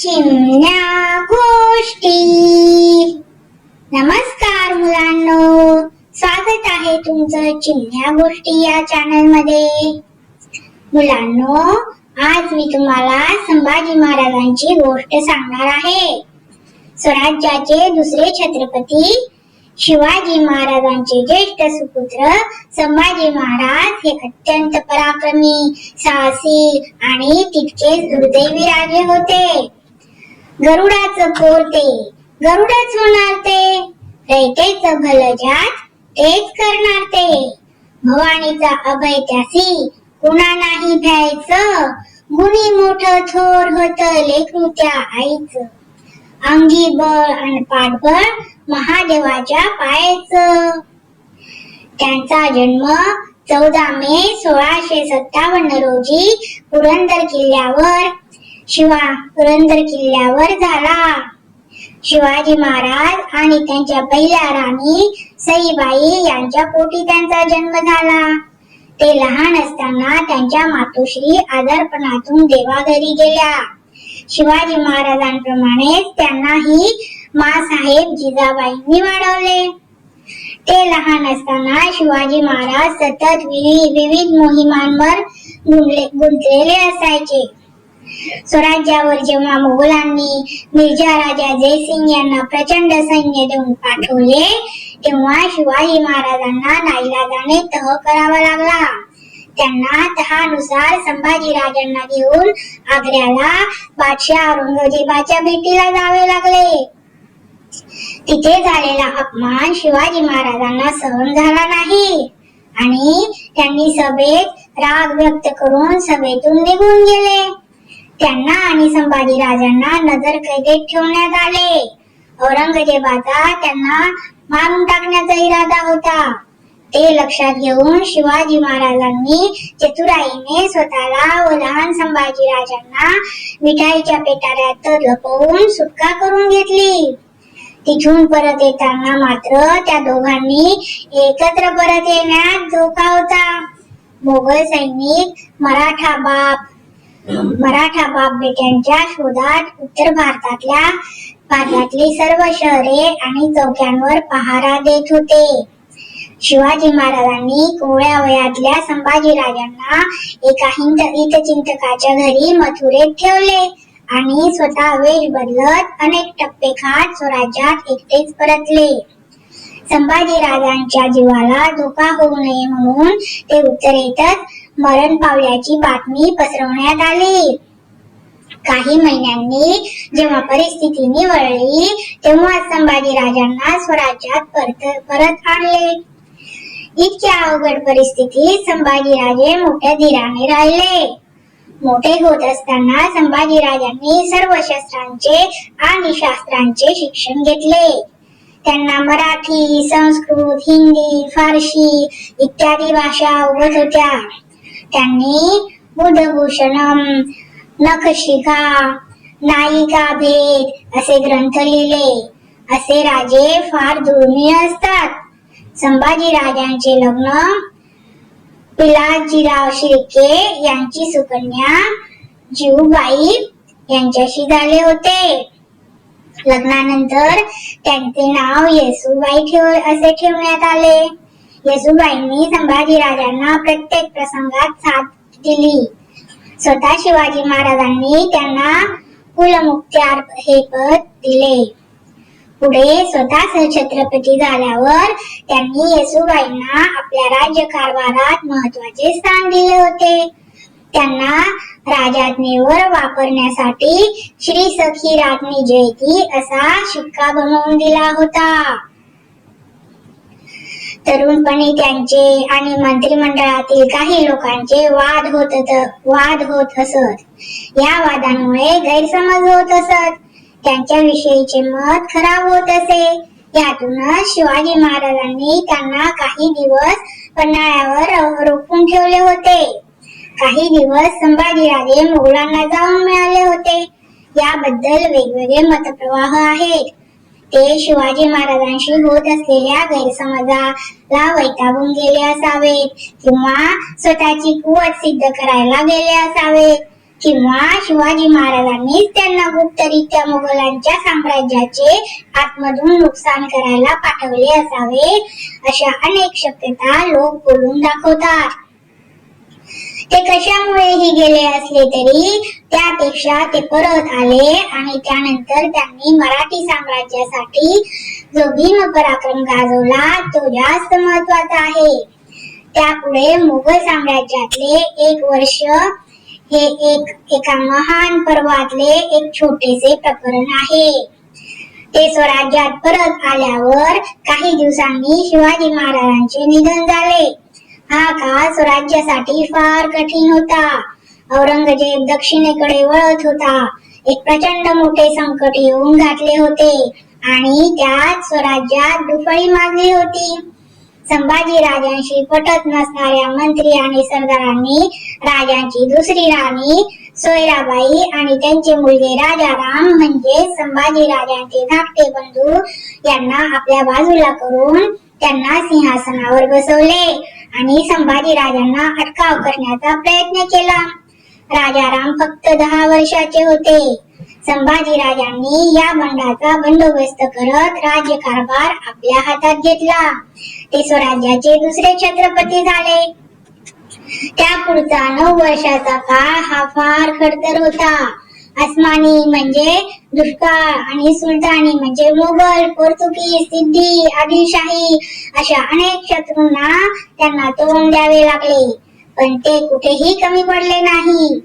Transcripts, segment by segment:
चिमण्या गोष्टी नमस्कार मुलांनो स्वागत आहे तुमचं चिमण्या गोष्टी या चॅनलमध्ये मुलांनो आज मी तुम्हाला संभाजी महाराजांची गोष्ट सांगणार आहे. स्वराज्याचे दुसरे छत्रपती शिवाजी महाराजांचे ज्येष्ठ सुपुत्र संभाजी महाराज हे अत्यंत पराक्रमी साहसी आणि तितकेच दुर्दैवी राजे होते. गरुडाचं पोरते गरुडच होणार ते. रयतेच भल ज्यात तेच करणार ते. भवानीचा अभय त्यासी कुणा नाही भ्यायचं? गुणी मोठ थोर होत लेखू त्या आईच. अंगी बळ आणि पाठबळ महादेवाच्या पायाचं. त्यांचा जन्म चौदा मे सोळाशे सत्तावन्न रोजी पुरंदर किल्ल्यावर शिवा पुरंदर किल्ल्यावर झाला. शिवाजी महाराज आणि त्यांच्या पहिल्या राणी सईबाई यांच्या पोटी त्यांचा जन्म झाला. ते लहान असताना त्यांच्या मातोश्री आजारपणातून देवाघरी गेल्या. शिवाजी महाराजांप्रमाणेच त्यांनाही मासाहेब जिजाबाईंनी वाढवले. ते लहान असताना शिवाजी महाराज सतत विविध मोहिमांवर गुंतले- गुंतलेले असायचे. स्वराज्यावर जेव्हा मोगलांनी मिर्झा राजा जयसिंग यांना प्रचंड सैन्य देऊन पाठवले तेव्हा शिवाजी महाराजांना नाईलाजाने तह करावा लागला. त्यांना तहानुसार संभाजी राजांना घेऊन आग्र्याला बादशाह औरंगजेबाच्या भेटीला जावे लागले. तिथे झालेला अपमान शिवाजी महाराजांना सहन झाला नाही आणि त्यांनी सभेत राग व्यक्त करून सभेतून निघून गेले. त्यांना आणि संभाजी राजांना नजर कैदेत ठेवण्यात आले. औरंगजेबाचा त्यांना मारून टाकण्याचा इरादा होता. ते लक्षात घेऊन शिवाजी महाराजांनी चतुराईने स्वतःला व लहान संभाजी राजांना मिठाईच्या पेटाऱ्यात लपवून सुटका करून घेतली. तिथून परत येताना मात्र त्या दोघांनी एकत्र परत येण्यात धोका होता. मोगल सैनिक मराठा बाप मराठा बाप बेट्यांच्या शोधात उत्तर भारतातल्या भारतातली सर्व शहरे आणि चौक्यांवर पहारा देत होते. शिवाजी महाराजांनी कोवळ्या वयातल्या संभाजी राजांना एका हिंद हितचिंतकाच्या घरी मथुरेत ठेवले आणि स्वतः वेश बदलत अनेक टप्पे खात स्वराज्यात एकटेच परतले. संभाजी राजांच्या जीवाला धोका होऊ नये म्हणून ते उत्तरेतच मरण पावल्याची बातमी पसरवण्यात आली. काही महिन्यांनी जेव्हा परिस्थिती निवळली तेव्हा संभाजी राजांना स्वराज्यात परत परत आणले. इतक्या अवघड परिस्थितीत संभाजी राजे मोठ्या धीराने राहिले. मोठे होत असताना संभाजी राजांनी सर्व शस्त्रांचे आणि शास्त्रांचे शिक्षण घेतले. त्यांना मराठी संस्कृत हिंदी फारशी इत्यादी भाषा अवगत होत्या. त्यांनी बुधभूषणम नखशिखा नायिका भेद असे ग्रंथ लिहिले. असे राजे फार दुर्मिळ असतात. संभाजी राजांचे लग्न पिलाजीराव शिर्के यांची सुकन्या जीवबाई यांच्याशी झाले होते. लग्नानंतर त्यांचे नाव येसुबाई ठेव असे ठेवण्यात आले. येसुबाईंनी संभाजी राजांना प्रत्येक प्रसंगात साथ दिली. स्वतः शिवाजी महाराजांनी त्यांना कुलमुक्त्यार हे पद दिले. पुढे स्वतः छत्रपती झाल्यावर त्यांनी येसुबाईंना आपल्या राज्य कारभारात महत्त्वाचे स्थान दिले होते. त्यांना राजाज्ञेवर वापरण्यासाठी श्री सखी राज्ञी जयती असा शिक्का बनवून दिला होता. तरुणपणी त्यांचे आणि मंत्रिमंडळातील काही लोकांचे वाद होत वाद होत असत. या वादांमुळे गैरसमज होत असत. त्यांच्या विषयीचे मत खराब होत असे. यातूनच शिवाजी महाराजांनी त्यांना काही दिवस पन्हाळ्यावर रोखून ठेवले होते. काही दिवस संभाजीराजे मुघलांना जाऊन मिळाले होते. याबद्दल वेगवेगळे मतप्रवाह आहेत. ते शिवाजी महाराजांशी होत असलेल्या गैरसमजाला वैतागून गेले असावेत किंवा स्वतःची कुवत सिद्ध करायला गेले असावेत किंवा शिवाजी महाराजांनीच त्यांना गुप्तरित्या मुघलांच्या साम्राज्याचे आतमधून नुकसान करायला पाठवले असावे अशा अनेक शक्यता लोक बोलून दाखवतात. ते कशामुळेही गेले असले तरी त्यापेक्षा ते परत आले आणि त्यानंतर त्यांनी मराठी साम्राज्यासाठी जो भीम पराक्रम गाजवला तो जास्त महत्त्वाचा आहे. त्यापुढे मुघल साम्राज्यातले एक वर्ष हे एक एका महान पर्वातले एक छोटेसे प्रकरण आहे. ते स्वराज्यात परत आल्यावर काही दिवसांनी शिवाजी महाराजांचे निधन झाले. हा काळ स्वराज्यासाठी फार कठीण होता. औरंगजेब दक्षिणेकडे वळत होता. एक प्रचंड मोठे संकट येऊन घातले होते आणि त्यात स्वराज्यात दुफळी मागली होती. संभाजी राजांशी पटत नसणाऱ्या मंत्री आणि सरदारांनी राजांची दुसरी राणी सोयराबाई आणि त्यांचे मुलगे राजाराम म्हणजे संभाजी राजांचे धाकटे बंधू यांना आपल्या बाजूला करून त्यांना सिंहासनावर बसवले. आणि संभाजी राजांना अटकाव करण्याचा प्रयत्न केला. राजाराम फक्त दहा वर्षाचे होते. संभाजी राजांनी या बंडाचा बंदोबस्त करत राज्यकारभार आपल्या हातात घेतला. ते स्वराज्याचे दुसरे छत्रपती झाले. त्या पुढचा नऊ वर्षाचा काळ हा फार खडतर होता. अस्मानी म्हणजे दुष्काळ आणि सुलतानी म्हणजे मोगल पोर्तुगीज सिद्धी आदिलशाही अशा अनेक शत्रूंना त्यांना तोंड द्यावे लागले. पण ते कुठेही कमी पडले नाही.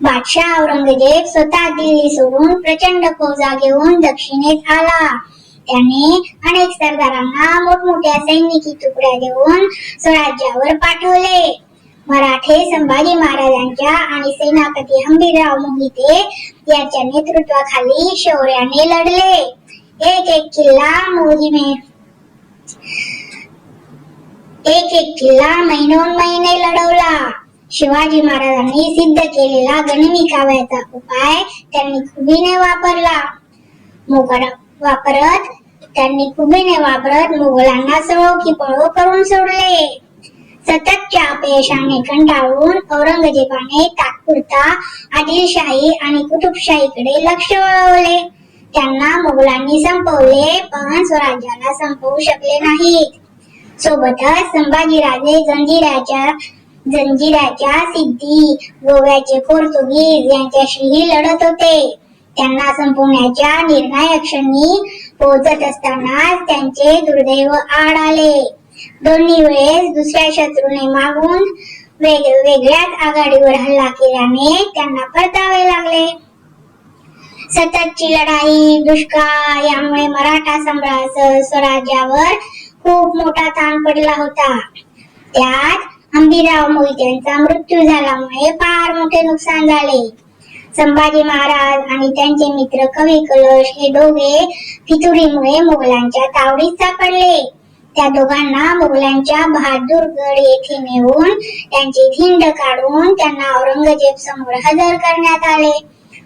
बादशाह औरंगजेब स्वतः दिल्ली सोडून प्रचंड फौजा घेऊन दक्षिणेत आला. त्याने अनेक सरदारांना मोठमोठ्या सैनिकी तुकड्या देऊन स्वराज्यावर पाठवले. मराठे संभाजी महाराजांच्या आणि सेनापती हंबीरराव मोहिते यांच्या नेतृत्वाखाली शौर्याने लढले. एक एक किल्ला मोहिमे. एक एक किल्ला महिनोन महिने लढवला. शिवाजी महाराजांनी सिद्ध केलेला गनिमी उपाय त्यांनी खुबीने वापरला. मुघल वापरत त्यांनी खुबीने वापरत मुघलांना सळो की पळो करून सोडले. सततच्या अपयशाने कंटाळून औरंगजेबाने तात्पुरता आदिलशाही आणि कुतुबशाहीकडे लक्ष वळवले. त्यांना मुघलांनी संपवले पण स्वराज्याला संपवू शकले नाहीत. सोबतच संभाजीराजे जंजिराच्या जंजिराच्या सिद्धी गोव्याचे पोर्तुगीज यांच्याशीही लढत होते. त्यांना संपवण्याच्या निर्णायक क्षणी पोहोचत असतानाच त्यांचे दुर्दैव आड आले. दोन्ही वेळेस दुसऱ्या शत्रूने मागून वेग वेगळ्याच आघाडीवर हल्ला केल्याने त्यांना परतावे लागले. सततची लढाई दुष्काळ यामुळे मराठा सम्राट स्वराज्यावर खूप मोठा ताण पडला होता. त्यात हंबीराव मोहित्यांचा मृत्यू झाल्यामुळे फार मोठे नुकसान झाले. संभाजी महाराज आणि त्यांचे मित्र कवी कलश हे दोघे फितुरीमुळे मुघलांच्या तावडीत सापडले. त्या दोघांना मुघलांच्या बहादूरगड येथे नेऊन त्यांची धिंड काढून त्यांना औरंगजेब समोर हजर करण्यात आले.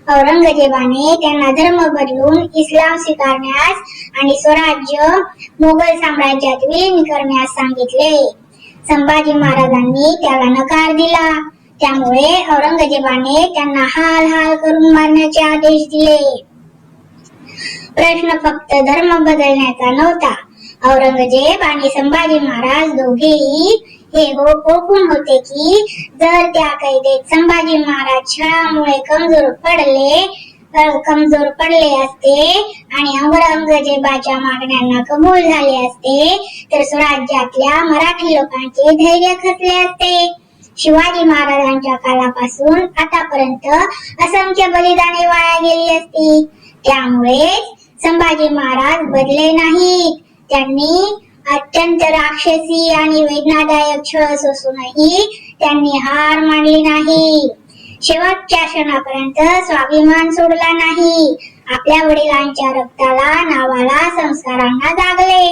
औरंगजेबाने त्यांना धर्म बदलून इस्लाम स्वीकारण्यास आणि स्वराज्य मुघल साम्राज्यात विलीन करण्यास सांगितले. संभाजी महाराजांनी त्याला नकार दिला. त्यामुळे औरंगजेबाने त्यांना हाल हाल करून मारण्याचे आदेश दिले. प्रश्न फक्त धर्म बदलण्याचा नव्हता. औरंगजेब आणि संभाजी महाराज दोघेही हे हो कोकून होते की जर त्या कैदेत संभाजी महाराज छळामुळे कमजोर पडले कमजोर पडले असते आणि औरंगजेबाच्या मागण्यांना कबूल झाले असते तर स्वराज्यातल्या मराठी लोकांचे धैर्य खचले असते. शिवाजी महाराजांच्या काळापासून आतापर्यंत असंख्य बलिदाने वाया गेली असती. त्यामुळे संभाजी महाराज बदले नाहीत. त्यांनी अत्यंत राक्षसी आणि वेदनादायक छळ असूनही त्यांनी हार मानली नाही. शेवटच्या क्षणापर्यंत स्वाभिमान सोडला नाही. आपल्या वडिलांच्या रक्ताला नावाला संस्कारांना जागले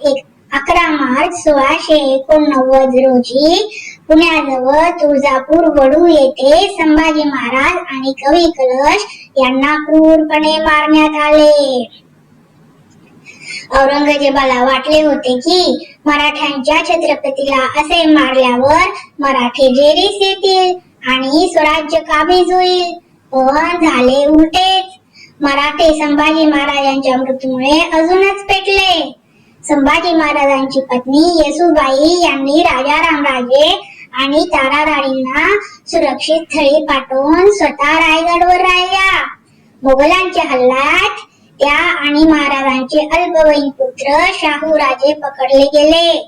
एक अकरा मार्च सोळाशे एकोणनव्वद रोजी पुण्याजवळ तुळजापूर वडू येथे संभाजी महाराज आणि कवी कलश यांना क्रूरपणे मारण्यात आले. औरंगजेबाला वाटले होते की मराठ्यांच्या छत्रपतीला असे मारल्यावर मराठे जेरीस येतील आणि स्वराज्य काबीज होईल. पण झाले उलटेच. मराठे संभाजी महाराजांच्या मृत्यूमुळे अजूनच पेटले. संभाजी महाराजांची पत्नी येसुबाई यांनी राजा रामराजे आणि तारा राणींना सुरक्षित स्थळी पाठवून स्वतः रायगडवर राहिल्या. मुघलांच्या हल्ल्यात त्या आणि महाराजांचे अल्पवयीन पुत्र शाहू राजे पकडले गेले.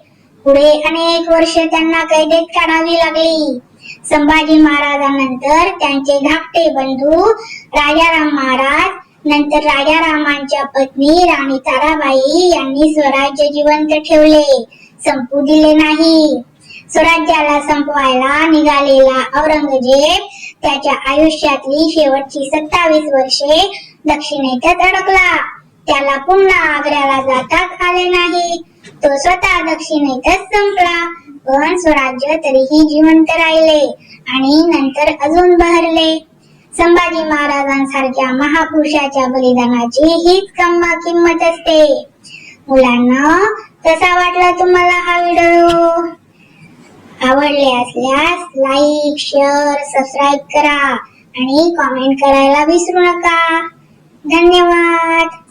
पुढे अनेक वर्ष त्यांना कैदेत काढावी लागली. संभाजी महाराजांनंतर त्यांचे धाकटे बंधू राजाराम महाराज नंतर राजारामांच्या पत्नी राणी ताराबाई यांनी स्वराज्य जिवंत ठेवले. संपू दिले नाही. स्वराज्याला संपवायला निघालेला औरंगजेब त्याच्या आयुष्यातली शेवटची सत्तावीस वर्षे दक्षिणेतच अडकला त्याला पुन्हा आग्र्याला जाताच आले नाही. तो स्वतः दक्षिणेतच संपला. पण स्वराज्य तरीही जिवंत राहिले आणि नंतर अजून बहरले. संभाजी महाराजांसारख्या महापुरुषाच्या बलिदानाची हीच कम्मा किंमत असते. मुलांना कसा वाटला तुम्हाला हा व्हिडिओ? आवडले असल्यास लाईक शेअर सबस्क्राईब करा आणि कॉमेंट करायला विसरू नका. धन्यवाद.